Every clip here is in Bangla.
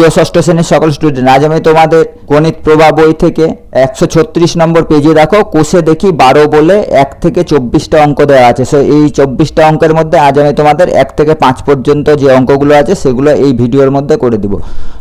প্রিয় ষষ্ঠ শ্রেণির সকল স্টুডেন্ট আজ আমি তোমাদের গণিত প্রভা বই থেকে একশো ছত্রিশ নম্বর পেজে দেখো, কোষে দেখি বারো বলে এক থেকে চব্বিশটা অঙ্ক দেওয়া আছে। সো এই চব্বিশটা অঙ্কের মধ্যে আজ আমি তোমাদের এক থেকে পাঁচ পর্যন্ত যে অঙ্কগুলো আছে, সেগুলো এই ভিডিওর মধ্যে করে দিব।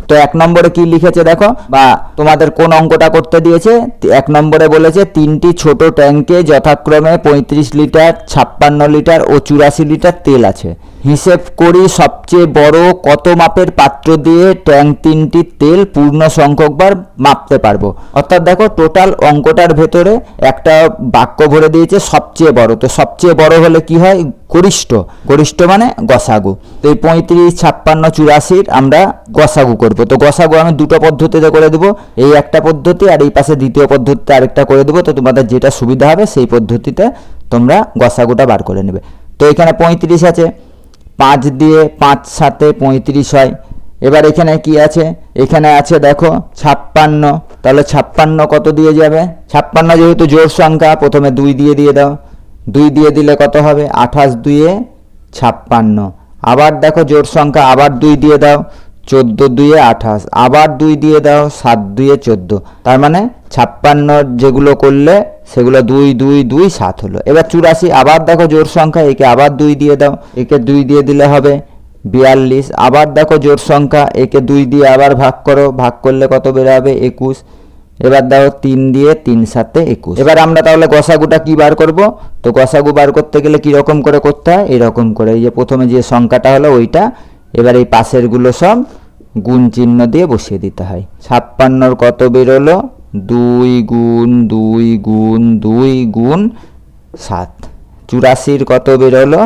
তো এক নম্বরে কি লিখেছে দেখো? বা তোমাদের কোন অঙ্কটা করতে দিয়েছে? এক নম্বরে বলেছে, তিনটি ছোট ট্যাঙ্কে যথাক্রমে পঁয়ত্রিশ লিটার, ছাপ্পান্ন লিটার ও চুরাশি লিটার তেল আছে। হিসেব করি সবচেয়ে বড় কত মাপের পাত্র দিয়ে ট্যাঙ্ক তিনটির তেল পূর্ণ সংখ্যকবার মাপতে পারব? অর্থাৎ দেখো, টোটাল অঙ্কটার ভেতরে একটা বাক্য ভরে দিয়েছে সবচেয়ে বড়। তো সবচেয়ে বড় হলে কি হয়? গরিষ্ঠ গরিষ্ঠ মানে গসাগু। তো এই পঁয়ত্রিশ, ছাপ্পান্ন, চুরাশির আমরা গসাগু করব। তো গসাগু আমি দুটো পদ্ধতিতে করে দেবো। এই একটা পদ্ধতি আর এই পাশে দ্বিতীয় পদ্ধতিতে আরেকটা করে দেবো। তো তোমাদের যেটা সুবিধা হবে সেই পদ্ধতিতে তোমরা গসাগুটা বার করে নেবে। তো এখানে পঁয়ত্রিশ আছে। পাঁচ দিয়ে পাঁচ সাতে পঁয়ত্রিশ হয়। এবার এখানে কি আছে? এখানে আছে দেখো ছাপ্পান্ন। তাহলে ছাপ্পান্ন কত দিয়ে যাবে? ছাপ্পান্ন যেহেতু জোর সংখ্যা, প্রথমে দুই দিয়ে দিয়ে দাও। দুই দিয়ে দিলে কত হবে? আঠাশ দুইয়ে ছাপ্পান্ন। আবার দেখো জোর সংখ্যা, আবার দুই দিয়ে দাও, চোদ্দ দুইয়ে আঠাশ। আবার দুই দিয়ে দাও, সাত দুইয়ে চোদ্দ। তার মানে ছাপ্পান্ন যেগুলো করলে, সেগুলো দুই দুই দুই, সাত হলো। এবার চুরাশি, আবার দেখো জোর সংখ্যা, একে আবার দুই দিয়ে দাও, একে দুই দিয়ে দিলে হবে বিয়াল্লিশ। আবার দেখো জোর সংখ্যা, একে দুই দিয়ে আবার ভাগ করো, ভাগ করলে কত বেরোবে একুশ। এবার দাও তিন দিয়ে তিন সাতে একুশ। এবার আমরা তাহলে গসাগুটা কি বার করব? তো গসাগু বার করতে গেলে কি রকম করে করতে হয়? এরকম করে। এই যে প্রথমে যে সংখ্যাটা হলো ওইটা, এবার এই পাশেরগুলো সব গুণ চিহ্ন দিয়ে বসিয়ে দিতে হয়। ছাপ্পান্নর কত বেরোলো? দুই গুণ দুই গুণ দুই গুণ সাত। চুরাশির কত বেরোলো?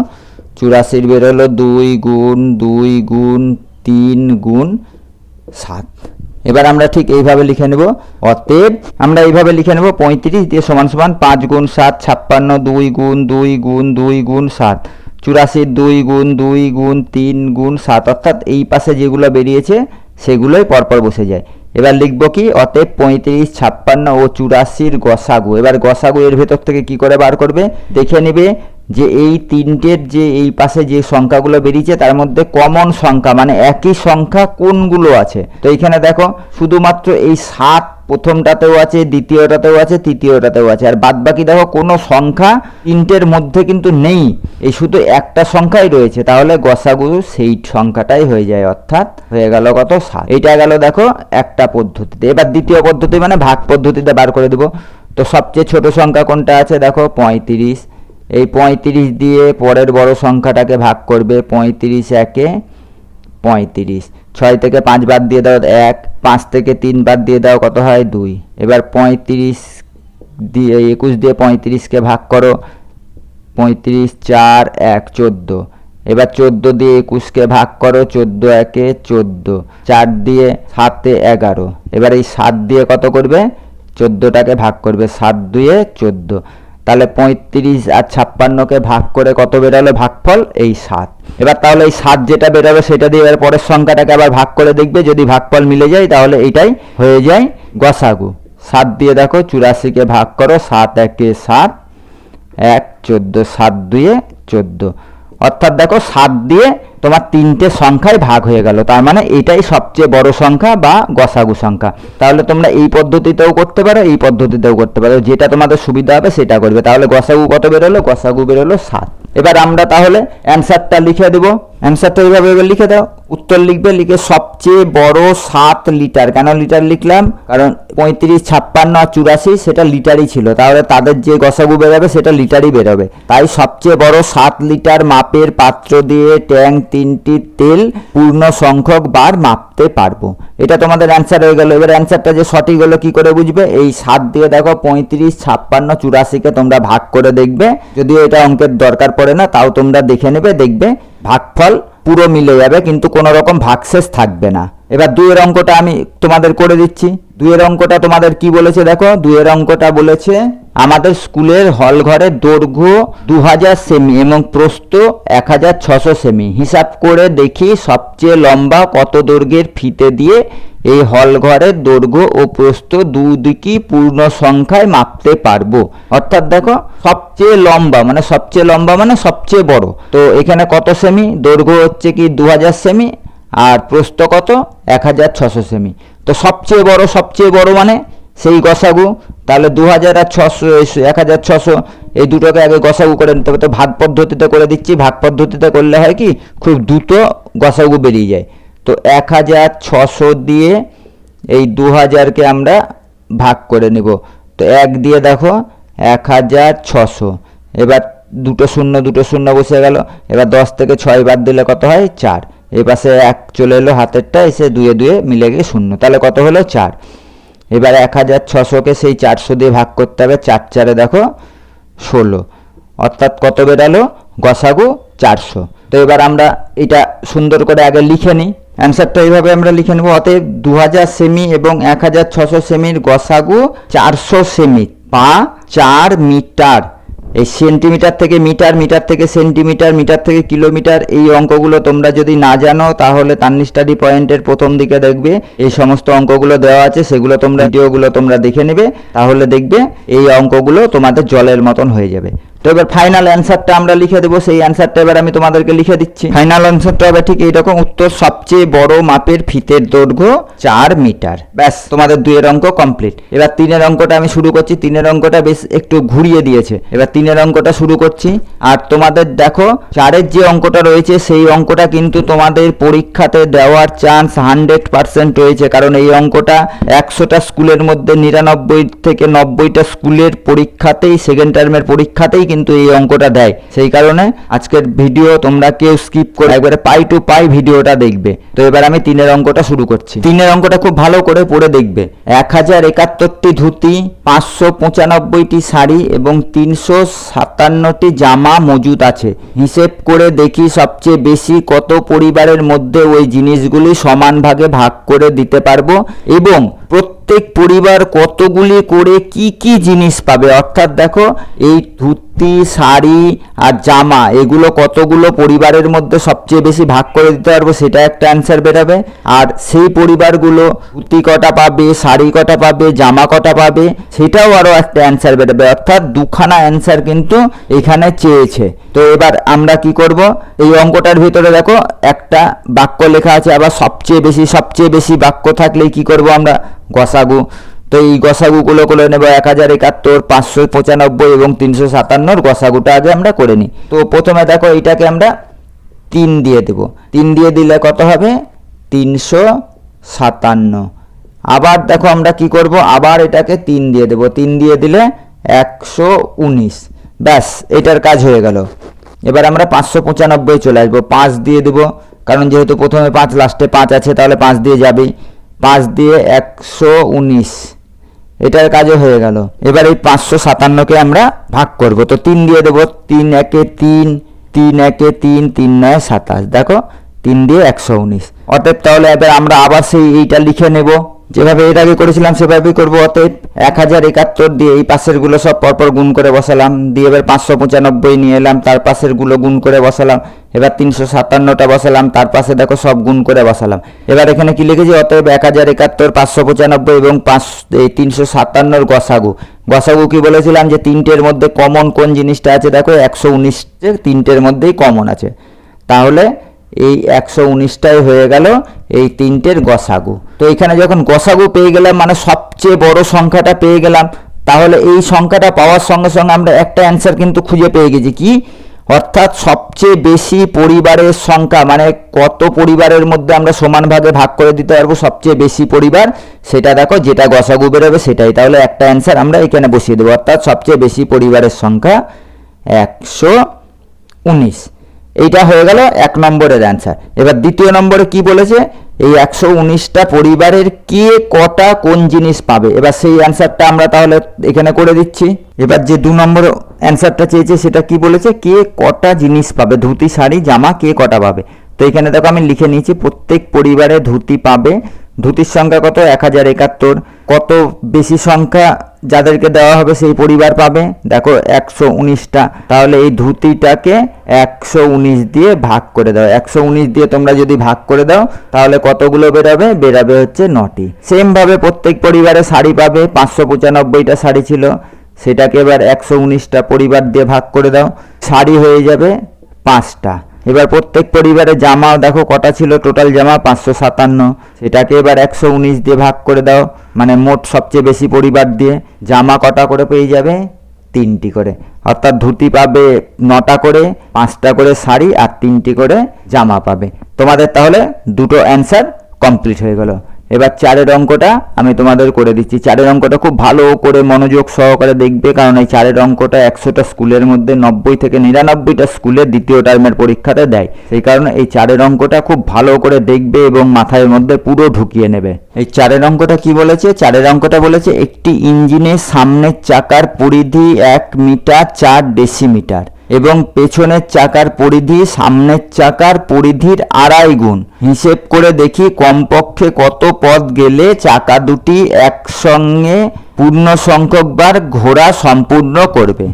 চুরাশির বেরোলো দুই গুণ দুই গুণ, তিন গুণ সাত। এবার আমরা ঠিক এইভাবে লিখে নেব অতএব আমরা এইভাবে লিখে নেব পঁয়ত্রিশ দিয়ে সমান সমান পাঁচ গুণ সাত, ছাপ্পান্ন, দুই গুণ দুই গুণ দুই গুণ সাত। চুরাশির দুই গুণ দুই গুণ, তিন গুণ সাত। অর্থাৎ এই পাশে যেগুলো বেরিয়েছে, সেগুলোই পরপর বসে যায়। এবার লিখব কি? অতএব পঁয়ত্রিশ, ছাপ্পান্ন ও চুরাশির গসাগু। এবার গসাগু এর ভেতর থেকে কি করে বার করবে? দেখে নেবে যে এই তিনটের যে এই পাশে যে সংখ্যাগুলো বেরিয়েছে, তার মধ্যে কমন সংখ্যা মানে একই সংখ্যা কোনগুলো আছে? তো এইখানে দেখো, শুধুমাত্র এই সাত প্রথমটাতেও আছে, দ্বিতীয়টাতেও আছে, তৃতীয়টাতেও আছে। আর বাদ বাকি দেখো, কোনো সংখ্যা তিনটের মধ্যে কিন্তু নেই। এই শুধু একটা সংখ্যাই রয়েছে। তাহলে গসাগু সেই সংখ্যাটাই হয়ে যায়, অর্থাৎ হয়ে গেল কত? সাত। এইটা গেল দেখো, একটা পদ্ধতিতে। এবার দ্বিতীয় পদ্ধতি মানে ভাগ পদ্ধতিতে বার করে দেবো। তো সবচেয়ে ছোট সংখ্যা কোনটা আছে? দেখো, পঁয়ত্রিশ। এই পঁয়ত্রিশ দিয়ে পরের বড় সংখ্যাটাকে ভাগ করবে পঁয়ত্রিশ একে পঁয়ত্রিশ। ছয় থেকে পাঁচ বাদ দিয়ে দাও, এক। পাঁচ থেকে তিন বাদ দিয়ে দাও, কত হয়? দুই। এবার পঁয়ত্রিশ দিয়ে, একুশ দিয়ে পঁয়ত্রিশকে ভাগ করো। পঁয়ত্রিশ, চার, এক, চোদ্দ। এবার চোদ্দ দিয়ে একুশকে ভাগ করো, চোদ্দ একে চোদ্দ। চার দিয়ে সাতে এগারো। এবার এই সাত দিয়ে কত করবে? চোদ্দোটাকে ভাগ করবে, সাত দুয়ে চোদ্দ। তাহলে পঁয়ত্রিশ আর ছাপ্পান্নকে ভাগ করে কত বেরোলো? ভাগফল এই সাত। এবার তাহলে এই সাত যেটা বেরোবে সেটা দিয়ে এবার পরের সংখ্যাটাকে আবার ভাগ করে দেখবে। যদি ভাগফল মিলে যায় তাহলে এটাই হয়ে যায় গসাগু। সাত দিয়ে দেখো, চুরাশিকে ভাগ করো, সাত একে সাত, এক, চোদ্দ, সাত দুয়ে চোদ্দ। অর্থাৎ দেখো সাত দিয়ে তোমার তিনটে সংখ্যায় ভাগ হয়ে গেল। তার মানে এটাই সবচেয়ে বড় সংখ্যা বা গসাগু সংখ্যা। তাহলে তোমরা এই পদ্ধতিতেও করতে পারো, এই পদ্ধতিতেও করতে পারো। যেটা তোমাদের সুবিধা হবে সেটা করবে। তাহলে গসাগু কত বেরোলো? গসাগু বেরোলো সাত। এবার আমরা তাহলে অ্যান্সারটা লিখে দেবো। অ্যান্সারটা এইভাবে এবার লিখে দাও। উত্তর লিখবে, লিখে সবচেয়ে বড় সাত লিটার। কেন লিটার লিখলাম? কারণ পঁয়ত্রিশ, ছাপ্পান্ন আর চুরাশি সেটা লিটারই ছিল। তাহলে তাদের যে গসাগু বেরোবে সেটা লিটারই বেরোবে। তাই সবচেয়ে বড় সাত লিটার মাপের পাত্র দিয়ে ট্যাং তিনটি তেল পূর্ণ সংখ্যক বার মাপতে পারব। এটা তোমাদের অ্যান্সার হয়ে গেল। এবার অ্যান্সারটা যে সঠিক হলো কি করে বুঝবে? এই সাত দিয়ে দেখো পঁয়ত্রিশ, ছাপ্পান্ন, চুরাশিকে তোমরা ভাগ করে দেখবে। যদিও এটা অঙ্কের দরকার পড়ে না, তাও তোমরা দেখে নেবে, দেখবে। ভাগফল পুরো মিলে যাবে, কিন্তু কোনো রকম ভাগশেষ থাকবে না। এবার দুইয়ের অঙ্কটা আমি তোমাদের করে দিচ্ছি। দুয়ের অঙ্কটা তোমাদের কি বলেছে দেখো? দুয়ের অঙ্কটা বলেছে আমাদের স্কুলের হল ঘরের দৈর্ঘ্য দু হাজার সেমি এবং প্রস্থ এক সেমি। হিসাব করে দেখি সবচেয়ে লম্বা কত দৈর্ঘ্যের ফিতে দিয়ে এই হল ঘরের দৈর্ঘ্য ও প্রস্থ দুদিকই পূর্ণ সংখ্যায় মাপতে পারব। অর্থাৎ দেখো, সবচেয়ে লম্বা মানে সবচেয়ে লম্বা মানে সবচেয়ে বড়। তো এখানে কত সেমি? দৈর্ঘ্য হচ্ছে কি দু হাজার সেমি আর প্রস্থ কত? এক সেমি। তো সবচেয়ে বড় সবচেয়ে বড় মানে সেই গসাগু, তাহলে দু হাজার আর ছশো এক হাজার ছশো, এই দুটোকে আগে গসাগু করে নিতে হবে। তো ভাগ পদ্ধতিতে করে দিচ্ছি। ভাগ পদ্ধতিতে করলে হয় কি? খুব দ্রুত গসাগু বেরিয়ে যায়। তো এক হাজার ছশো দিয়ে এই দু হাজারকে আমরা ভাগ করে নেব। তো এক দিয়ে দেখো, এক হাজার ছশো। এবার দুটো শূন্য দুটো শূন্য বসে গেল। এবার দশ থেকে ছয় বাদ দিলে কত হয়? চার। এই পাশে এক চলে এলো হাতেরটা এসে দুয়ে দুয়ে মিলে গিয়ে শূন্য। তাহলে কত হলো? চার। এবার এক হাজার ছশোকে সেই চারশো দিয়ে ভাগ করতে হবে, চার চারে দেখো ষোলো। অর্থাৎ কত বেরালো? গসাগু চারশো। তো এবার আমরা এটা সুন্দর করে আগে লিখে নিই। অ্যান্সারটা এইভাবে আমরা লিখে নেব। অতএব দু হাজার সেমি এবং এক হাজার ছশো সেমির গসাগু চারশো সেমি, পা চার মিটার। এই সেন্টিমিটার থেকে মিটার মিটার থেকে সেন্টিমিটার, মিটার থেকে কিলোমিটার, এই অঙ্কগুলো তোমরা যদি না জানো, তাহলে তান্নি স্টাডি পয়েন্টের প্রথম দিকে দেখবে। এই সমস্ত অঙ্কগুলো দেওয়া আছে, সেগুলো তোমরা, ভিডিওগুলো তোমরা দেখে নেবে। তাহলে দেখবে এই অঙ্কগুলো তোমাদের জলের মতন হয়ে যাবে। তো এবার ফাইনাল অ্যান্সারটা আমরা লিখে দেবো। সেই অ্যান্সারটা এবার আমি তোমাদেরকে লিখে দিচ্ছি। ফাইনাল অ্যান্সারটা হবে ঠিক এইরকম। উত্তর সবচেয়ে বড় মাপের ফিতের দৈর্ঘ্য চার মিটার। ব্যাস, তোমাদের দুইয়ের অঙ্ক কমপ্লিট এবার তিনের অঙ্কটা আমি শুরু করছি। তিনের অঙ্কটা বেশ একটু ঘুরিয়ে দিয়েছে। এবার তিনের অঙ্কটা শুরু করছি। আর তোমাদের দেখো, চারের যে অঙ্কটা রয়েছে, সেই অঙ্কটা কিন্তু তোমাদের পরীক্ষাতে দেওয়ার চান্স হান্ড্রেড পার্সেন্ট রয়েছে। কারণ এই অঙ্কটা একশোটা স্কুলের মধ্যে, নিরানব্বই থেকে নব্বইটা স্কুলের পরীক্ষাতেই সেকেন্ড টার্মের পরীক্ষাতেই কিন্তু এই অঙ্কটা দেয়। সেই কারণে আজকের ভিডিও তোমরা কেউ স্কিপ করে একবারে পাই টু পাই ভিডিওটা দেখবে। তো এবার আমি তিনের অঙ্কটা শুরু করছি। তিনের অঙ্কটা খুব ভালো করে পড়ে দেখবে। এক হাজার একাত্তরটি ধুতি, পাঁচশো পঁচানব্বইটি শাড়ি এবং তিনশো সাতান্নটি জামা মজুদ আছে। হিসেব করে দেখি সবচেয়ে বেশি কত পরিবারের মধ্যে ওই জিনিসগুলি সমান ভাগে ভাগ করে দিতে পারব এবং প্রত্যেক পরিবার কতগুলি করে কি কি জিনিস পাবে? অর্থাৎ দেখো, এই ধুতি শাড়ি আর জামা, এগুলো কতগুলো পরিবারের মধ্যে সবচেয়ে বেশি ভাগ করে দিতে পারব সেটা একটা অ্যান্সার বেরাবে। আর সেই পরিবারগুলো ধুতি কটা পাবে, শাড়ি কটা পাবে, জামা কটা পাবে, সেটাও আরও একটা অ্যান্সার বেরোবে। অর্থাৎ দুখানা অ্যান্সার কিন্তু এখানে চেয়েছে। তো এবার আমরা কি করব? এই অঙ্কটার ভিতরে দেখো, একটা বাক্য লেখা আছে, আবার সবচেয়ে বেশি সবচেয়ে বেশি বাক্য থাকলেই কি করব আমরা? গসাগু। তো এই গসাগুগুলো করে নেব এক হাজার একাত্তর, পাঁচশো পঁচানব্বই এবং তিনশো সাতান্নর গসাগুটা আগে আমরা করে নিই। তো প্রথমে দেখো এইটাকে আমরা তিন দিয়ে দেব। তিন দিয়ে দিলে কত হবে? তিনশো সাতান্ন। আবার দেখো আমরা কি করব? আবার এটাকে তিন দিয়ে দেব। তিন দিয়ে দিলে একশো উনিশ। ব্যাস, এটার কাজ হয়ে গেল। এবার আমরা পাঁচশো পঁচানব্বই চলে আসব। পাঁচ দিয়ে দেবো। কারণ যেহেতু প্রথমে পাঁচ, লাস্টে পাঁচ আছে, তাহলে পাঁচ দিয়ে যাবেই। পাঁচ দিয়ে একশো উনিশ। এটার কাজে হয়ে গেল। এবার এই পাঁচশো সাতান্নকে আমরা ভাগ করব। তো তিন দিয়ে দেবো, তিন একে তিন তিন একে তিন তিন নয় সাতাশ। দেখো, তিন দিয়ে একশো উনিশ। অতএব তাহলে এবার আমরা আবার সেই এইটা লিখে নেব। যেভাবে এর আগে করেছিলাম, সেভাবেই করব। অতএব এক হাজার একাত্তর দিয়ে এই পাশেরগুলো সব পরপর গুণ করে বসালাম। দিয়ে এবার পাঁচশো পঁচানব্বই নিয়ে এলাম, তার পাশেরগুলো গুণ করে বসালাম। এবার তিনশো সাতান্নটা বসালাম, তার পাশে দেখো সব গুণ করে বসালাম। এবার এখানে কি লিখেছি? অতএব এক হাজার একাত্তর, পাঁচশো পঁচানব্বই এবং পাঁচ, এই তিনশো সাতান্নর গসাগু। গসাগু কি বলেছিলাম? যে তিনটের মধ্যে কমন কোন জিনিসটা আছে? দেখো একশো উনিশে তিনটের মধ্যেই কমন আছে। তাহলে এই একশো উনিশটাই হয়ে গেল এই তিনটের গসাগু। তো এখানে যখন গসাগু পেয়ে গেলাম মানে সবচেয়ে বড় সংখ্যাটা পেয়ে গেলাম, তাহলে এই সংখ্যাটা পাওয়ার সঙ্গে সঙ্গে আমরা একটা অ্যান্সার কিন্তু খুঁজে পেয়ে গেছি কি? অর্থাৎ সবচেয়ে বেশি পরিবারের সংখ্যা মানে কত পরিবারের মধ্যে আমরা সমান ভাগে ভাগ করে দিতে পারব সবচেয়ে বেশি পরিবার, সেটা দেখো, যেটা গসাগু বেরোবে সেটাই। তাহলে একটা অ্যান্সার আমরা এখানে বসিয়ে দেবো। অর্থাৎ সবচেয়ে বেশি পরিবারের সংখ্যা একশো উনিশ। এইটা হয়ে গেল এক নম্বরের অ্যান্সার এবার দ্বিতীয় নম্বরে কি বলেছে? এই একশো উনিশটা পরিবারের কে কটা কোন জিনিস পাবে? এবার সেই অ্যান্সারটা আমরা তাহলে এখানে করে দিচ্ছি। এবার যে দু নম্বর অ্যান্সারটা চেয়েছে সেটা কি বলেছে? কে কটা জিনিস পাবে? ধুতি, শাড়ি, জামা, কে কটা পাবে? তো এখানে দেখো আমি লিখে নিয়েছি, প্রত্যেক পরিবারে ধুতি পাবে ধুতির সংখ্যা কত? এক হাজার একাত্তর। কত বেশি সংখ্যা যাদেরকে দেওয়া হবে সেই পরিবার পাবে? দেখো, একশো উনিশটা। তাহলে এই ধুতিটাকে একশো উনিশ দিয়ে ভাগ করে দাও। একশো উনিশ দিয়ে তোমরা যদি ভাগ করে দাও, তাহলে কতগুলো বেরাবে? বেরাবে হচ্ছে নটি। সেমভাবে প্রত্যেক পরিবারে শাড়ি পাবে। পাঁচশো পঁচানব্বইটা শাড়ি ছিল। সেটাকে এবার একশো উনিশটা পরিবার দিয়ে ভাগ করে দাও। শাড়ি হয়ে যাবে পাঁচটা। এবার প্রত্যেক পরিবারে জামা, দেখো কটা ছিল? টোটাল জামা পাঁচশো সাতান্ন। সেটাকে এবার একশো উনিশ দিয়ে ভাগ করে দাও। মানে মোট সবচেয়ে বেশি পরিবার দিয়ে জামা কটা করে পেয়ে যাবে? তিনটি করে। অর্থাৎ ধুতি পাবে নটা করে, পাঁচটা করে শাড়ি আর তিনটি করে জামা পাবে। তোমাদের তাহলে দুটো অ্যান্সার কমপ্লিট হয়ে গেল। এবার চারের অঙ্কটা আমি তোমাদের করে দিচ্ছি। চারের অঙ্কটা খুব ভালো করে মনোযোগ সহকারে দেখবে, কারণ এই চারের অঙ্কটা একশোটা স্কুলের মধ্যে নব্বই থেকে নিরানব্বইটা স্কুলের দ্বিতীয় টার্মের পরীক্ষাতে দেয়। সেই কারণে এই চারের অঙ্কটা খুব ভালো করে দেখবে এবং মাথায় মধ্যে পুরো ঢুকিয়ে নেবে। এই চারের অঙ্কটা কি বলেছে? চারের অঙ্কটা বলেছে, একটি ইঞ্জিনের সামনের চাকার পরিধি এক মিটার চার ডেসিমিটার। এবং পেছনের চাকার পরিধি, সামনের চাকার পরিধির আড়াই গুণ। হিসেব করে দেখি কমপক্ষে কত পথ গেলে চাকা দুটি একসঙ্গে পূর্ণ সংখ্যকবার ঘোরা সম্পূর্ণ করবে।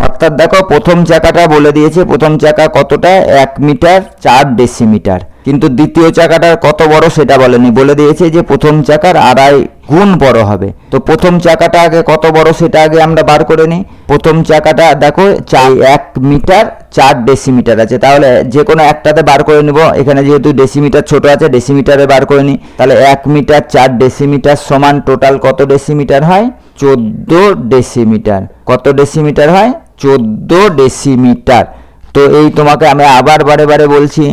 অর্থাৎ দেখো, প্রথম চাকাটা বলে দিয়েছে, প্রথম চাকা কতটা? এক মিটার চার ডেসিমিটার। কিন্তু দ্বিতীয় চাকাটার কত বড় সেটা বলেনি। বলে দিয়েছে যে প্রথম চাকার আড়াই গুণ বড় হবে। তো প্রথম চাকাটা আগে কত বড় সেটা আগে আমরা বার করে নিই। প্রথম চাকাটা দেখো চাই এক মিটার, চার ডেসিমিটার আছে। তাহলে যে কোনো একটাতে বার করে নিব। এখানে যেহেতু ডেসিমিটার ছোট আছে, ডেসিমিটারে বার করে নিই। তাহলে এক মিটার, চার ডেসিমিটার সমান টোটাল কত ডেসিমিটার হয়? চোদ্দ ডেসিমিটার। কত ডেসিমিটার হয়? চোদ্দ ডেসিমিটার। তো এই তোমাকে আমি আবার বারে বারে বলছি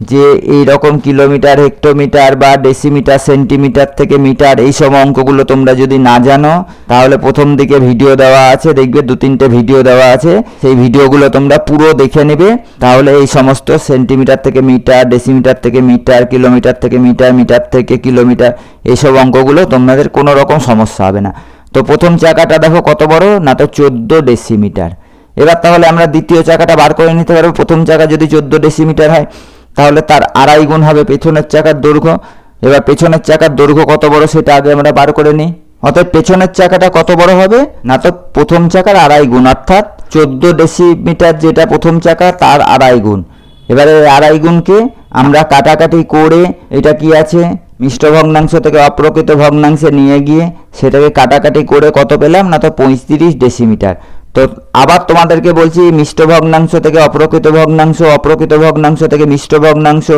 যে এই রকম কিলোমিটার, হেক্টোমিটার বা ডেসিমিটার, সেন্টিমিটার থেকে মিটার এই সব অঙ্কগুলো তোমরা যদি না জানো, তাহলে প্রথম দিকে ভিডিও দেওয়া আছে, দেখবে দু তিনটে ভিডিও দেওয়া আছে। সেই ভিডিওগুলো তোমরা পুরো দেখে নেবে। তাহলে এই সমস্ত সেন্টিমিটার থেকে মিটার, ডেসিমিটার থেকে মিটার, কিলোমিটার থেকে মিটার মিটার থেকে কিলোমিটার এইসব অঙ্কগুলো তোমাদের কোনো রকম সমস্যা হবে না। তো প্রথম চাকাটা দেখো কত বড়? না তো চোদ্দ ডেসিমিটার। এবার তাহলে আমরা দ্বিতীয় চাকাটা বার করে নিতে পারব। প্রথম চাকা যদি চোদ্দ ডেসিমিটার হয় তাহলে তার আড়াই গুণ হবে পেছনের চাকার দৈর্ঘ্য। এবার পেছনের চাকার দৈর্ঘ্য কত বড় সেটা আগে আমরা বার করে নিই। অর্থাৎ পেছনের চাকাটা কত বড় হবে? না তো প্রথম চাকার আড়াই গুণ, অর্থাৎ চোদ্দ ডেসিমিটার যেটা প্রথম চাকা তার আড়াই গুণ। এবারে আড়াই গুণকে আমরা কাটাকাটি করে এটা কি আছে? মিষ্ট ভগ্নাংশ থেকে অপ্রকৃত ভগ্নাংশে নিয়ে গিয়ে সেটাকে কাটাকাটি করে কত পেলাম? না তো পঁয়ত্রিশ ডেসিমিটার তো আবার তোমাদেরকে বলছি, মিষ্ট ভগ্নাংশ থেকে অপ্রকৃত ভগ্নাংশ অপ্রকৃত ভগ্নাংশ থেকে মিষ্ট ভগ্নাংশ,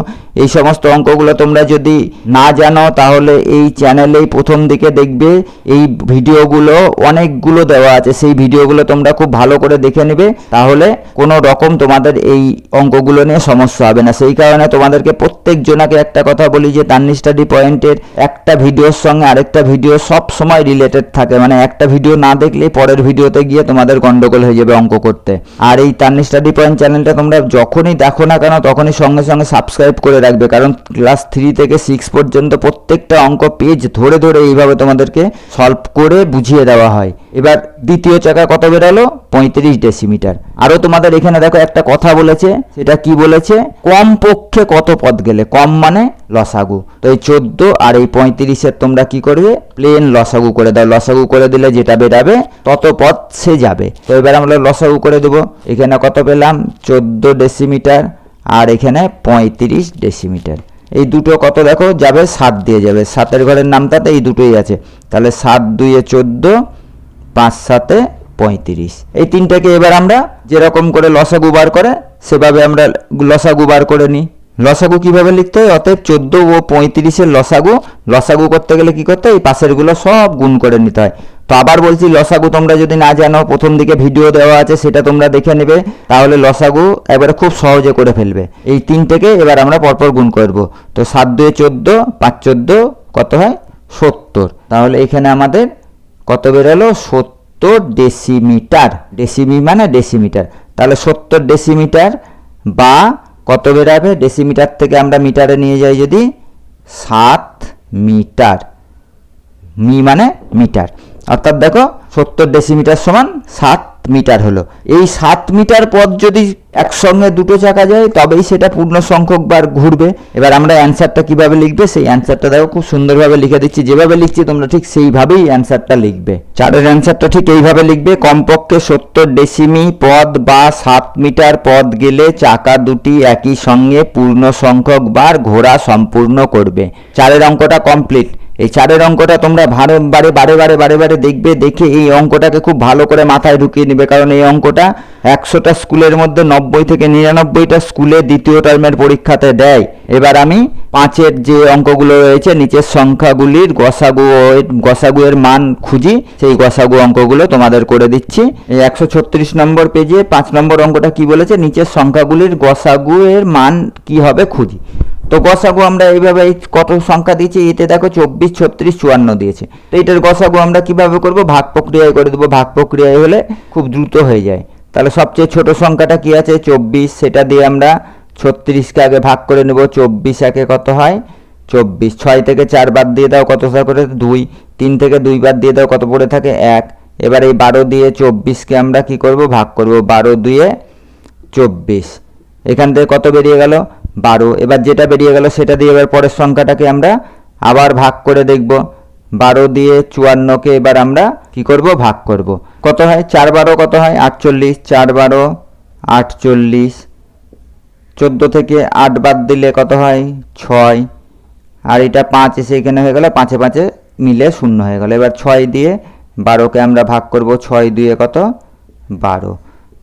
এই সমস্ত অঙ্কগুলো তোমরা যদি না জানো, তাহলে এই চ্যানেলেই প্রথম দিকে দেখবে। এই ভিডিওগুলো অনেকগুলো দেওয়া আছে, সেই ভিডিওগুলো তোমরা খুব ভালো করে দেখে নেবে। তাহলে কোনো রকম তোমাদের এই অঙ্কগুলো নিয়ে সমস্যা হবে না। সেই কারণে তোমাদেরকে প্রত্যেক জনাকে একটা কথা বলি যে তান্নি স্টাডি পয়েন্টের একটা ভিডিওর সঙ্গে আরেকটা ভিডিও সব সময় রিলেটেড থাকে। মানে একটা ভিডিও না দেখলে পরের ভিডিওতে গিয়ে তোমাদের গন্ডগোল হয়ে যাবে অঙ্ক করতে। আর এই তান্নি স্টাডি পয়েন্ট চ্যানেলটা তোমরা যখনই দেখো না কেন, তখনই সঙ্গে সঙ্গে সাবস্ক্রাইব করে রাখবে। কারণ ক্লাস থ্রি থেকে সিক্স পর্যন্ত প্রত্যেকটা অঙ্ক পেজ ধরে ধরে এইভাবে তোমাদেরকে সলভ করে বুঝিয়ে দেওয়া হয়। এবার দ্বিতীয় চাকা কত বেরালো? পঁয়ত্রিশ ডেসিমিটার আরও তোমাদের এখানে দেখো একটা কথা বলেছে, সেটা কি বলেছে? কম পক্ষে কত পথ গেলে? কম মানে লসাগু। তো এই চোদ্দ আর এই পঁয়ত্রিশের তোমরা কি করবে? প্লেন লসাগু করে দাও। লসাগু করে দিলে যেটা বেরাবে, তত পথ সে যাবে। তো এবার আমরা লসাগু করে দেবো। এখানে কত পেলাম? চোদ্দ ডেসিমিটার আর এখানে পঁয়ত্রিশ ডেসিমিটার এই দুটো কত দেখো? যাবে সাত দিয়ে যাবে। সাতের ঘরের নামটাতে এই দুটোই আছে। তাহলে সাত দুইয়ে চোদ্দ পাঁচ সাতে পঁয়ত্রিশ। এই তিনটাকে এবার আমরা যেরকম করে লসাগু বার করে, সেভাবে আমরা লসাগু বার করে নিই। লসাগু কীভাবে লিখতে হয়? অতএব চোদ্দ ও পঁয়ত্রিশের লসাগু লসাগু করতে গেলে কি করতে হয়? এই পাশেরগুলো সব গুণ করে নিতে হয়। তো আবার বলছি, লসাগু তোমরা যদি না জানো, প্রথম দিকে ভিডিও দেওয়া আছে, সেটা তোমরা দেখে নেবে। তাহলে লসাগু এবারে খুব সহজে করে ফেলবে। এই তিনটেকে এবার আমরা পরপর গুণ করব। তো সাত দুয়ে চোদ্দ, পাঁচ চোদ্দ, কত হয়? সত্তর। তাহলে এখানে আমাদের কত বেরোলো? সত্তর ডেসিমিটার ডেসিমি মানে ডেসিমিটার তাহলে সত্তর ডেসিমিটার বা কত বেরাবে? ডেসিমিটার থেকে আমরা মিটারে নিয়ে যাই যদি সাত মিটার মি মানে মিটার অর্থাৎ দেখো, সত্তর ডেসিমিটার সমান সাত মিটার হলো। এই সাত মিটার পথ যদি একসঙ্গে দুটো চাকা যায়, তবেই সেটা পূর্ণ সংখ্যক বার ঘুরবে। এবার আমরা অ্যান্সারটা কীভাবে লিখবে? সেই অ্যান্সারটা দেখো, খুব সুন্দরভাবে লিখে দিচ্ছি। যেভাবে লিখছি, তোমরা ঠিক সেইভাবেই অ্যান্সারটা লিখবে। চারের অ্যান্সারটা ঠিক এইভাবে লিখবে, কমপক্ষে সত্তর ডেসিমি পদ বা সাত মিটার পথ গেলে চাকা দুটি একই সঙ্গে পূর্ণ সংখ্যক বার ঘোরা সম্পূর্ণ করবে। চারের অঙ্কটা কমপ্লিট এই চারের অঙ্কটা তোমরা বারে বারে বারে বারে বারে বারে দেখবে, দেখে এই অঙ্কটাকে খুব ভালো করে মাথায় ঢুকিয়ে নেবে। কারণ এই অঙ্কটা একশোটা স্কুলের মধ্যে নব্বই থেকে নিরানব্বইটা স্কুলে দ্বিতীয় টার্মের পরীক্ষাতে দেয়। এবার আমি পাঁচের যে অঙ্কগুলো রয়েছে, নিচের সংখ্যাগুলির গসাগু গসাগুয়ের মান খুঁজি, সেই গসাগু অঙ্কগুলো তোমাদের করে দিচ্ছি। এই একশো ছত্রিশ নম্বর পেজে পাঁচ নম্বর অঙ্কটা কি বলেছে? নিচের সংখ্যাগুলির গসাগুয়ের মান কি হবে খুঁজি। তো গসাগু আমরা এইভাবে এই কত সংখ্যা দিয়েছি? এতে দেখো চব্বিশ, ছত্রিশ, চুয়ান্ন দিয়েছে। তো এটার গসাগু আমরা কীভাবে করব? ভাগ প্রক্রিয়ায় করে দেবো। ভাগ প্রক্রিয়ায় হলে খুব দ্রুত হয়ে যায়। তাহলে সবচেয়ে ছোট সংখ্যাটা কি আছে? চব্বিশ, সেটা দিয়ে আমরা ছত্রিশকে আগে ভাগ করে নেব। চব্বিশ একে কত হয়? চব্বিশ। ছয় থেকে চার বাদ দিয়ে দাও, কত করে দুই। তিন থেকে দুই বাদ দিয়ে দাও, কত পড়ে থাকে? এক। এবার এই বারো দিয়ে চব্বিশকে আমরা কি করব? ভাগ করব। বারো দুয়ে চব্বিশ। এখান থেকে কত বেরিয়ে গেল? বারো। এবার যেটা বেরিয়ে গেল, সেটা দিয়ে এবার পরের সংখ্যাটাকে আমরা আবার ভাগ করে দেখব। বারো দিয়ে চুয়ান্নকে এবার আমরা কি করব? ভাগ করব। কত হয়? চার বারো কত হয়? আটচল্লিশ। চার বারো, আটচল্লিশ। চোদ্দ থেকে আট বাদ দিলে কত হয়? ছয়। আর এটা পাঁচ এসে এখানে হয়ে গেল, পাঁচে পাঁচে মিলে শূন্য হয়ে গেল। এবার ছয় দিয়ে বারোকে আমরা ভাগ করব। ছয় দিয়ে কত? বারো।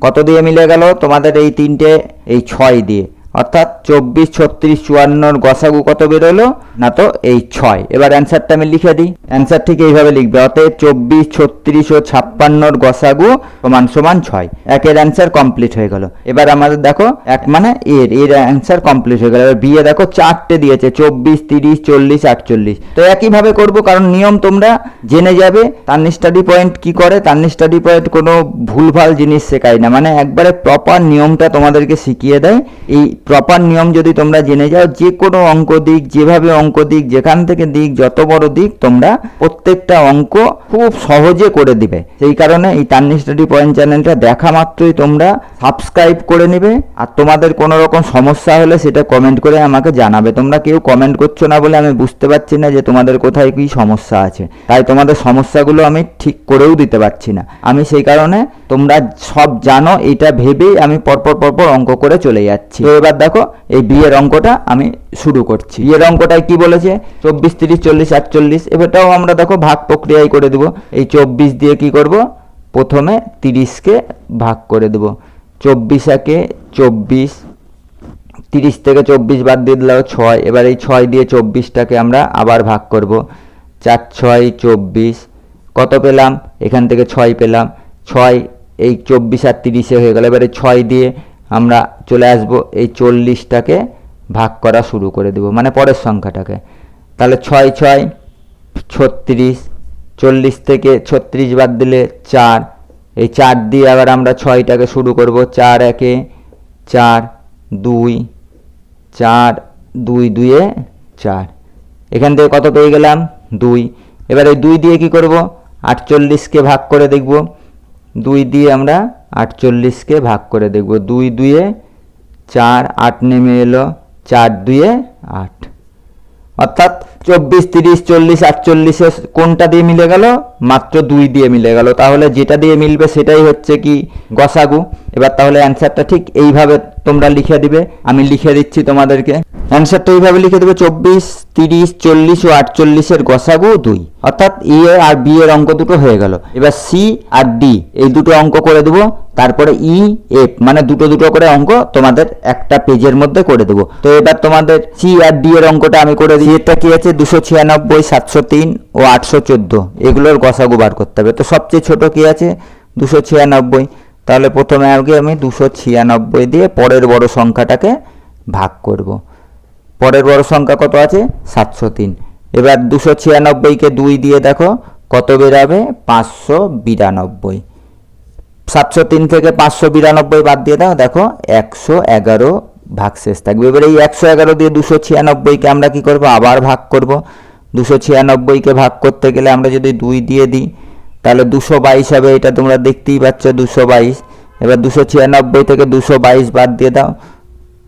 কত দিয়ে মিলে গেল? তোমাদের এই তিনটে, এই ছয় দিয়ে। অর্থাৎ চব্বিশ, ছত্রিশ, চুয়ান্নর গসাগু কত বেরোলো? না তো এই ছয়। এবার অ্যান্সারটা আমি লিখে দিই। অ্যান্সার ঠিক এইভাবে লিখবে। অতএব চব্বিশ, ছত্রিশ ও ছাপ্পান্নর গসাগু সমান সমান ছয়। একের অ্যান্সার কমপ্লিট হয়ে গেল। এবার আমাদের দেখো, এক মানে এর। এর অ্যান্সার কমপ্লিট হয়ে গেল। এবার বিয়ে দেখো, চারটে দিয়েছে। চব্বিশ, তিরিশ, চল্লিশ, আটচল্লিশ। তো একইভাবে করব, কারণ নিয়ম তোমরা জেনে যাবে তান্নি স্টাডি পয়েন্ট কি করে তান্নি স্টাডি পয়েন্ট কোনো ভুলভাল জিনিস শেখায় না। মানে একবারে প্রপার নিয়মটা তোমাদেরকে শিখিয়ে দেয়। এই প্রপার নিয়ম যদি তোমরা জেনে যাও, যে কোনো অঙ্ক দিক, যেভাবে অঙ্ক দিক, যেখান থেকে দিক, যত বড় দিক, তোমরা প্রত্যেকটা অঙ্ক খুব সহজে করে দিবে। সেই কারণে এই তান্নি স্টাডি পয়েন্ট চ্যানেলটা দেখা মাত্রই তোমরা সাবস্ক্রাইব করে নেবে। আর তোমাদের কোনো রকম সমস্যা হলে সেটা কমেন্ট করে আমাকে জানাবে। তোমরা কেউ কমেন্ট করছ না বলে আমি বুঝতে পারছি না যে তোমাদের কোথায় কী সমস্যা আছে। তাই তোমাদের সমস্যাগুলো আমি ঠিক করেও দিতে পারছি না। আমি সেই কারণে তোমরা সব জানো এটা ভেবেই আমি পরপর পরপর অঙ্ক করে চলে যাচ্ছি। তো এবার দেখো, এই বিয়ের অঙ্কটা আমি শুরু করছি। বিয়ের অঙ্কটায় কি বলেছে? চব্বিশ, তিরিশ, চল্লিশ, আটচল্লিশ, এবারটাও আমরা দেখো ভাগ প্রক্রিয়ায় করে দেবো। এই চব্বিশ দিয়ে কি করব? প্রথমে তিরিশকে ভাগ করে দেবো। চব্বিশ একে চব্বিশ, তিরিশ থেকে চব্বিশ বাদ দিয়ে দিলেও ছয়, এবার এই ছয় দিয়ে চব্বিশটাকে আমরা আবার ভাগ করব। চার, ছয়, চব্বিশ, কত পেলাম? এখান থেকে ছয় পেলাম। ছয়, এই চব্বিশ আর তিরিশে হয়ে গেল। এবারে ছয় দিয়ে আমরা চলে আসব, এই চল্লিশটাকে ভাগ করা শুরু করে দেব মানে পরের সংখ্যাটাকে। তাহলে ছয় ছয়, ছত্রিশ, চল্লিশ থেকে ছত্রিশ বাদ দিলে চার এই চার দিয়ে আবার আমরা ছয়টাকে শুরু করব। চার একে চার, দুই চার, দুই দুয়ে চার। এখান থেকে কত পেয়ে গেলাম? দুই। এবার এই দুই দিয়ে কি করব? আটচল্লিশকে ভাগ করে দেখব। দুই দিয়ে আমরা আটচল্লিশকে ভাগ করে দেখব। দুই দুয়ে চার, আট নেমে এলো। চার দুয়ে আট। অর্থাৎ চব্বিশ, তিরিশ, চল্লিশ, আটচল্লিশে কোনটা দিয়ে মিলে গেল? মাত্র দুই দিয়ে মিলে গেল। তাহলে যেটা দিয়ে মিলবে সেটাই হচ্ছে কি? গসাগু। এবার তাহলে অ্যান্সারটা ঠিক এইভাবে তোমরা লিখে দিবে। আমি লিখে দিচ্ছি তোমাদেরকে। অ্যান্সারটা এইভাবে লিখে দেবে, চব্বিশ, তিরিশ, চল্লিশ ও আটচল্লিশের গসাগু দুই। অর্থাৎ এ আর বি এর অঙ্ক দুটো হয়ে গেল। এবার সি আর ডি এই দুটো অঙ্ক করে দেবো। তারপরে ই এফ মানে দুটো দুটো করে অঙ্ক তোমাদের একটা পেজের মধ্যে করে দেবো। তো এবার তোমাদের সি আর ডি এর অঙ্কটা আমি করে দিই। এটা কি আছে? দুশো ছিয়ানব্বই, সাতশো তিন ও আটশো চোদ্দ। এগুলোর গসাগু বার করতে হবে। তো সবচেয়ে ছোট কি আছে? দুশো ছিয়ানব্বই। তাহলে প্রথমে আগে আমি দুশো ছিয়ানব্বই দিয়ে পরের বড় সংখ্যাটাকে ভাগ করব। পরের বড় সংখ্যা কত আছে? সাতশো তিন। এবার দুশো ছিয়ানব্বইকে দুই দিয়ে দেখো, কত বেরাবে? পাঁচশো বিরানব্বই। সাতশো তিন থেকে পাঁচশো বিরানব্বই বাদ দিয়ে দাও, দেখো, একশো এগারো ভাগ শেষ থাকবে। এবার এই একশো এগারো দিয়ে দুশো ছিয়ানব্বইকে আমরা কি করব? আবার ভাগ করব। দুশো ছিয়ানব্বইকে ভাগ করতে গেলে আমরা যদি দুই দিয়ে দিই তাহলে দুশো বাইশ হবে, এটা তোমরা দেখতেই পাচ্ছ দুশো বাইশ। এবার দুশো ছিয়ানব্বই থেকে দুশো বাইশ বাদ দিয়ে দাও,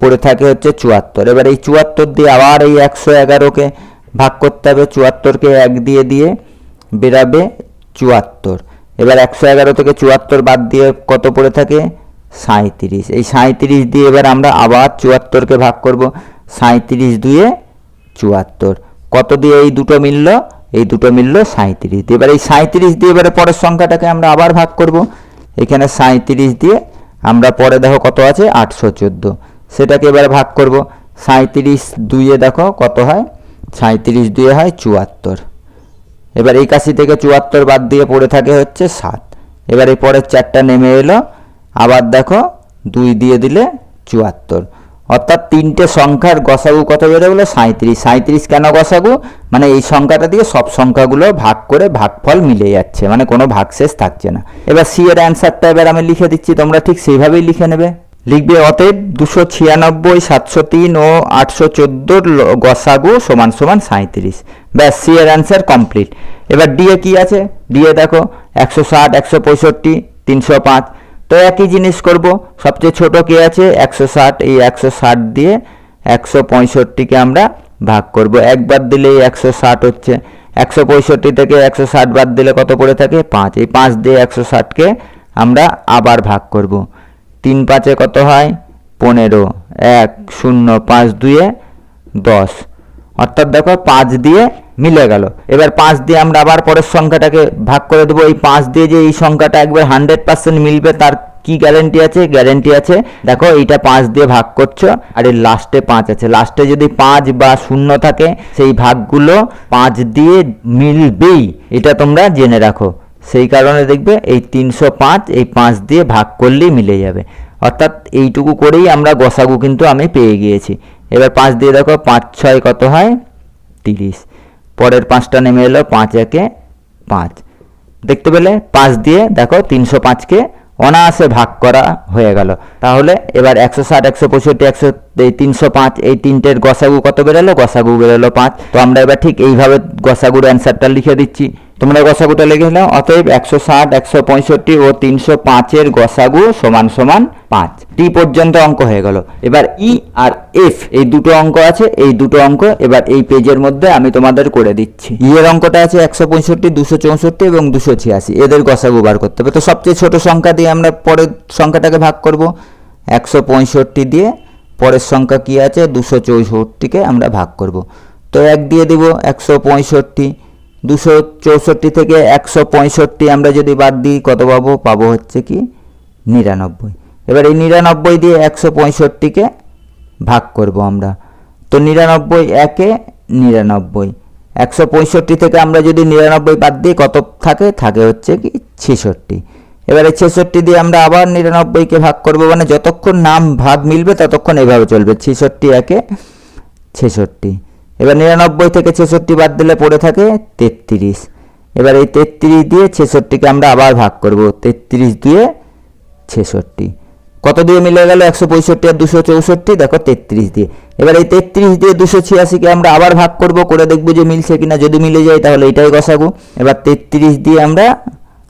পড়ে থাকে হচ্ছে চুয়াত্তর। এবার এই চুয়াত্তর দিয়ে আবার এই একশো এগারোকে ভাগ করতে হবে, চুয়াত্তরকে এক দিয়ে দিয়ে বেরাবে চুয়াত্তর। এবার একশো এগারো থেকে চুয়াত্তর বাদ দিয়ে কত পড়ে থাকে? সাঁইত্রিশ। এই সাঁইত্রিশ দিয়ে এবার আমরা আবার চুয়াত্তরকে ভাগ করব, সাঁইত্রিশ দুয়ে চুয়াত্তর। কত দিয়ে এই দুটো মিলল? এই দুটো মিললো সাঁত্রিশ দিয়ে। এবার এই সাঁত্রিশ দিয়ে এবারে পরের সংখ্যাটাকে আমরা আবার ভাগ করব। এখানে সাঁত্রিশ দিয়ে আমরা পরে দেখো কত আছে? আটশো চোদ্দ। সেটাকে এবারে ভাগ করব। সাঁত্রিশ দুইয়ে দেখো কত হয়? সাঁত্রিশ দুয়ে হয় চুয়াত্তর। এবার একাশি থেকে চুয়াত্তর বাদ দিয়ে পড়ে থাকে হচ্ছে সাত। এবার এই পরের চারটা নেমে এলো। আবার দেখো দুই দিয়ে দিলে চুয়াত্তর। অর্থাৎ তিনটে সংখ্যার গসাগু কত বেরো গেলো সাঁত্রিশ সাঁত্রিশ কেন গসাগু? মানে এই সংখ্যাটা দিয়ে সব সংখ্যাগুলো ভাগ করে ভাগফল মিলে যাচ্ছে মানে কোনো ভাগশেষ থাকছে না। এবার সি এর অ্যান্সারটা এবার আমি লিখে দিচ্ছি, তোমরা ঠিক সেইভাবেই লিখে নেবে। লিখবে, অতএব দুশো ছিয়ানব্বই, সাতশো তিন ও আটশো চোদ্দোর গসাগু সমান সমান সাঁত্রিশ ব্যাস সি এর অ্যান্সার কমপ্লিট এবার ডিএ কি আছে? ডিএ দেখো, একশো ষাট, একশো পঁয়ষট্টি, তিনশো পাঁচ। তো একই জিনিস করব। সবচেয়ে ছোট কে আছে? একশো ষাট। এই একশো ষাট দিয়ে একশো পঁয়ষট্টিকে আমরা ভাগ করব। একবার দিলেই একশো ষাট হচ্ছে। একশো পঁয়ষট্টি থেকে একশো ষাট বাদ দিলে কত পড়ে থাকে? পাঁচ। এই পাঁচ দিয়ে একশো ষাটকে আমরা আবার ভাগ করব। তিন পাঁচে কত হয়? পনেরো। এক শূন্য পাঁচ দুয়ে দশ। অর্থাৎ দেখো পাঁচ দিয়ে মিলে গেল। এবার পাঁচ দিয়ে আমরা আবার পরের সংখ্যাটাকে ভাগ করে দেবো। এই পাঁচ দিয়ে যে এই সংখ্যাটা একবার হান্ড্রেড পার্সেন্ট মিলবে, তার কি গ্যারেন্টি আছে? গ্যারেন্টি আছে, দেখো এইটা পাঁচ দিয়ে ভাগ করছ, আর এর লাস্টে পাঁচ আছে। লাস্টে যদি পাঁচ বা শূন্য থাকে, সেই ভাগগুলো পাঁচ দিয়ে মিলবেই, এটা তোমরা জেনে রাখো। সেই কারণে দেখবে এই তিনশো পাঁচ, এই পাঁচ দিয়ে ভাগ করলেই মিলে যাবে। অর্থাৎ এইটুকু করেই আমরা গসাগু কিন্তু আমি পেয়ে গিয়েছি। এবার পাঁচ দিয়ে দেখো, পাঁচ ছয় কত হয়? তিরিশ। পরের পাঁচটা নেমে এলো পাঁচ একে পাঁচ। দেখতে পেলে পাঁচ দিয়ে দেখো তিনশো পাঁচকে অনায়াসে ভাগ করা হয়ে গেল। তাহলে এবার একশো ষাট, একশো পঁয়ষট্টি, একশো এই তিনশো পাঁচ, এই তিনটের গসাগু কত বেরোলো? গসাগু বেরোলো পাঁচ। তো আমরা এবার ঠিক এইভাবে গসাগুর অ্যান্সারটা লিখে দিচ্ছি। তোমরা গসাগুটা লিখে নাও, অতএব একশো ষাট, একশো পঁয়ষট্টি ও তিনশো পাঁচের গসাগু সমান সমান পাঁচ। টি পর্যন্ত অঙ্ক হয়ে গেল। এবার ই আর এফ, এই দুটো অঙ্ক আছে, এই দুটো অঙ্ক এবার এই পেজের মধ্যে আমি তোমাদের করে দিচ্ছি। ই এর অঙ্কটা আছে একশো পঁয়ষট্টি, দুশো চৌষট্টি এবং দুশো ছিয়াশি। এদের গসাগু বার করতে হবে। তো সবচেয়ে ছোট সংখ্যা দিয়ে আমরা পরের সংখ্যাটাকে ভাগ করব। একশো পঁয়ষট্টি দিয়ে পরের সংখ্যা কি আছে? দুশো চৌষট্টিকে আমরা ভাগ করব। তো এক দিয়ে দিব একশো পঁয়ষট্টি দুশো চৌষট্টি থেকে একশো পঁয়ষট্টি আমরা যদি বাদ দিই, কত পাবো? পাবো হচ্ছে কি নিরানব্বই। এবার এই নিরানব্বই দিয়ে একশো পঁয়ষট্টিকে ভাগ করব আমরা। তো নিরানব্বই একে নিরানব্বই। একশো পঁয়ষট্টি থেকে আমরা যদি নিরানব্বই বাদ দিই, কত থাকে? থাকে হচ্ছে কি ছেষট্টি। এবারে ছেষট্টি দিয়ে আমরা আবার নিরানব্বইকে ভাগ করব মানে যতক্ষণ নাম ভাগ মিলবে, ততক্ষণ এভাবে চলবে। ছেষট্টি একে ছেষট্টি। এবার নিরানব্বই থেকে ছেষট্টি বাদ দিলে পড়ে থাকে তেত্রিশ। এবার এই তেত্রিশ দিয়ে ছেষট্টিকে আমরা আবার ভাগ করব। তেত্রিশ দিয়ে ছেষট্টি। কত দিয়ে মিলে গেল? একশো পঁয়ষট্টি আর দুশো চৌষট্টি, দেখো তেত্রিশ দিয়ে। এবার এই তেত্রিশ দিয়ে দুশো ছিয়াশিকে আমরা আবার ভাগ করব, করে দেখব যে মিলছে কিনা। যদি মিলে যায় তাহলে এটাই গসাগু। এবার তেত্রিশ দিয়ে আমরা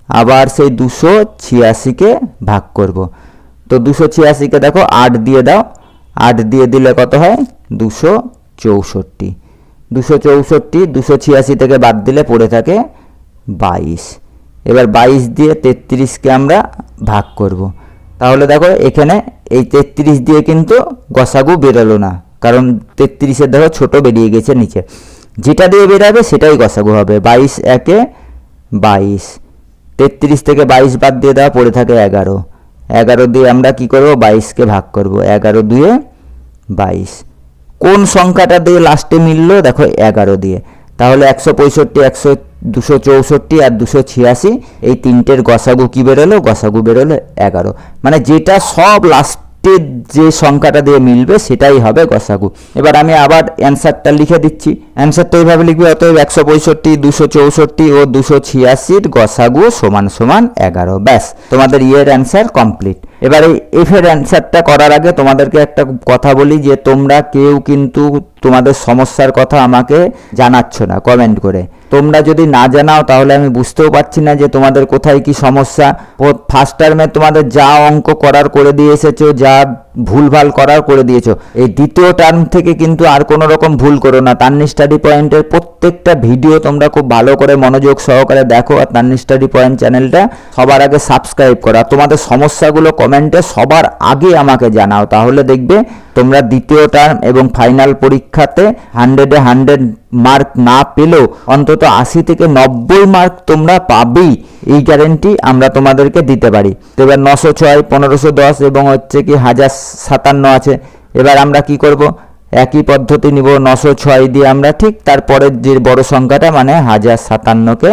আবার সেই দুশো ছিয়াশিকে ভাগ করব। তো দুশো ছিয়াশিকে দেখো আট দিয়ে দাও। আট দিয়ে দিলে কত হয়? দুশো চৌষট্টি। দুশো চৌষট্টি, দুশো ছিয়াশি থেকে বাদ দিলে পড়ে থাকে বাইশ। এবার বাইশ দিয়ে তেত্রিশকে আমরা ভাগ করব। তাহলে দেখো এখানে এই তেত্রিশ দিয়ে কিন্তু গসাগু বেরোলো না, কারণ তেত্রিশের দেখো ছোট বেরিয়ে গেছে নিচে। যেটা দিয়ে বেরাবে সেটাই গসাগু হবে, বাইশ একে বাইশ। তেত্রিশ থেকে বাইশ বাদ দিয়ে দেওয়া পড়ে থাকে এগারো। এগারো দিয়ে আমরা কি করব? বাইশকে ভাগ করব। এগারো দুয়ে বাইশ। কোন সংখ্যাটা দিয়ে লাস্টে মিললো? দেখো, এগারো দিয়ে। তাহলে একশো পঁয়ষট্টি, একশো দুশো চৌষট্টি আর দুশো ছিয়াশি, এই তিনটের গসাগু কী বেরোলো? গসাগু বেরোলো এগারো। মানে যেটা সব লাস্টের যে সংখ্যাটা দিয়ে মিলবে সেটাই হবে গসাগু। এবার আমি আবার অ্যান্সারটা লিখে দিচ্ছি। অ্যান্সারটা এইভাবে লিখবে, অতএব একশো পঁয়ষট্টি, দুশো চৌষট্টি ও দুশো ছিয়াশির গসাগু সমান সমান এগারো। ব্যাস, তোমাদের ইয়ের অ্যান্সার কমপ্লিট এবার এই এফের অ্যান্সারটা করার আগে তোমাদেরকে একটা কথা বলি যে তোমরা কেউ কিন্তু তোমাদের সমস্যার কথা আমাকে জানাচ্ছ না কমেন্ট করে। তোমরা যদি না জানাও, তাহলে আমি বুঝতেও পারছি না যে তোমাদের কোথায় কি সমস্যা। ফার্স্ট টার্মে তোমাদের যা অঙ্ক করার করে দিয়ে এসেছ, যা ভুলভাল করার করে দিয়েছ। এই দ্বিতীয় টার্ম থেকে কিন্তু আর কোনো রকম ভুল করো না। তান্নি স্টাডি পয়েন্টের প্রত্যেকটা ভিডিও তোমরা খুব ভালো করে মনোযোগ সহকারে দেখো আর তান্নি স্টাডি পয়েন্ট চ্যানেলটা সবার আগে সাবস্ক্রাইব করো। আর তোমাদের সমস্যাগুলো কমেন্টে সবার আগে আমাকে জানাও। তাহলে দেখবে তোমরা দ্বিতীয় টার্ম এবং ফাইনাল পরীক্ষাতে হান্ড্রেডে হান্ড্রেড মার্ক না পেলেও অন্তত আশি থেকে নব্বই মার্ক তোমরা পাবেই। এই গ্যারেন্টি আমরা তোমাদেরকে দিতে পারি। তো এবার নশো ছয়, পনেরোশো দশ এবং হচ্ছে কি হাজার সাতান্ন আছে। এবার আমরা কি করব? একই পদ্ধতি নিব, নশো ছয় দিয়ে আমরা ঠিক তারপরের যে বড় সংখ্যাটা মানে হাজার সাতান্নকে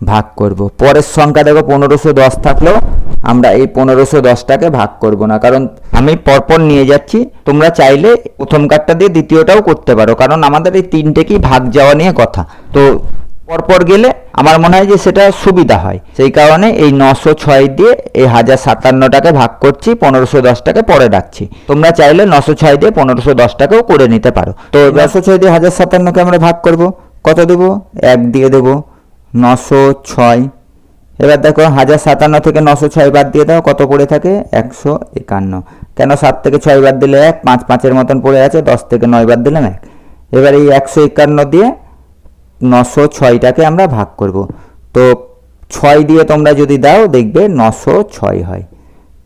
ভাগ করব। পরের সংখ্যা দেখো, পনেরোশো দশ থাকলেও আমরা এই পনেরোশো দশটাকে ভাগ করব না। কারণ আমি পরপর নিয়ে যাচ্ছি, তোমরা চাইলে প্রথম কার্ডটা দিয়ে দ্বিতীয়টাও করতে পারো। কারণ আমাদের এই তিনটেকেই ভাগ যাওয়া নিয়ে কথা। তো পরপর গেলে আমার মনে হয় যে সেটা সুবিধা হয়। সেই কারণে এই নশো ছয় দিয়ে এই হাজার সাতান্নটাকে ভাগ করছি, পনেরোশো দশটাকে পরে রাখছি তোমরা চাইলে নশো ছয় দিয়ে পনেরোশো দশটাকেও করে নিতে পারো। তো নশো ছয় দিয়ে হাজার সাতান্নকে আমরা ভাগ করব। কত দেবো? এক দিয়ে দেবো নশো ছয়। এবার দেখো, হাজার সাতান্ন থেকে নশো ছয় বাদ দিয়ে দাও, কত পড়ে থাকে? একশো একান্ন। কেন সাত থেকে ছয় বাদ দিলে এক? পাঁচ, পাঁচের মতন পড়ে আছে, দশ থেকে নয় বাদ দিলাম এক। এবার এই একশো একান্ন দিয়ে নশো ছয়টাকে আমরা ভাগ করব। তো ছয় দিয়ে তোমরা যদি দাও, দেখবে নশো ছয় হয়।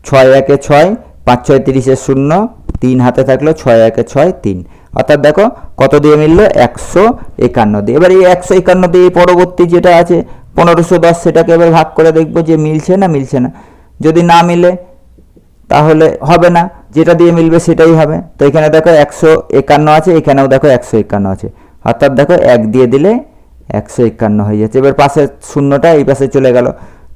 ছয় একে ছয়, পাঁচ ছয় তিরিশে শূন্য, তিন হাতে থাকল ছয় একে ছয়, তিন। অর্থাৎ দেখো, কত দিয়ে মিললো? একশো একান্ন দিয়ে। এবার এই একশো একান্ন দিয়ে পরবর্তী যেটা আছে, পনেরোশো দশ, সেটাকে এবার ভাগ করে দেখব যে মিলছে না মিলছে না। যদি না মিলে, তাহলে হবে না। যেটা দিয়ে মিলবে সেটাই হবে। তো এখানে দেখো একশো একান্ন আছে, এখানেও দেখো একশো একান্ন আছে। অর্থাৎ দেখো এক দিয়ে দিলে একশো একান্ন হয়ে যাচ্ছে। এবার পাশে শূন্যটা এই পাশে চলে গেল।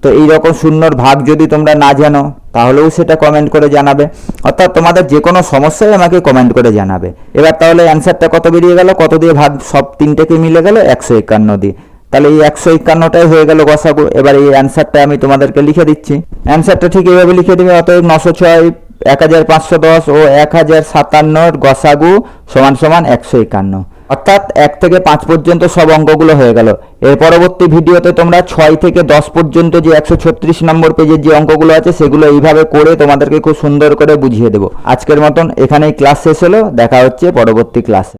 তো এই রকম শূন্যর ভাগ যদি তোমরা না জানো, তাহলেও সেটা কমেন্ট করে জানাবে। অর্থাৎ তোমাদের যে কোনো সমস্যায় আমাকে কমেন্ট করে জানাবে। এবার তাহলে অ্যান্সারটা কত বেরিয়ে গেল? কত দিয়ে ভাগ সব তিনটেকে মিলে গেল? একশো একান্ন দিয়ে। তাহলে এই একশো একান্নটাই হয়ে গেল গসাগু। এবার এই অ্যান্সারটা আমি তোমাদেরকে লিখে দিচ্ছি। অ্যান্সারটা ঠিক এইভাবে লিখে দেবে, অতএব নশো ছয় এক হাজার পাঁচশো দশ ও এক হাজার সাতান্নর গসাগু সমান সমান একশো একান্ন। অর্থাৎ এক থেকে পাঁচ পর্যন্ত সব অঙ্কগুলো হয়ে গেল। এর পরবর্তী ভিডিওতে তোমরা ছয় থেকে দশ পর্যন্ত যে একশো ছত্রিশ নম্বর পেজের যে অঙ্কগুলো আছে, সেগুলো এইভাবে করে তোমাদেরকে খুব সুন্দর করে বুঝিয়ে দেবো। আজকের মতন এখানেই ক্লাস শেষ হলো। দেখা হচ্ছে পরবর্তী ক্লাসে।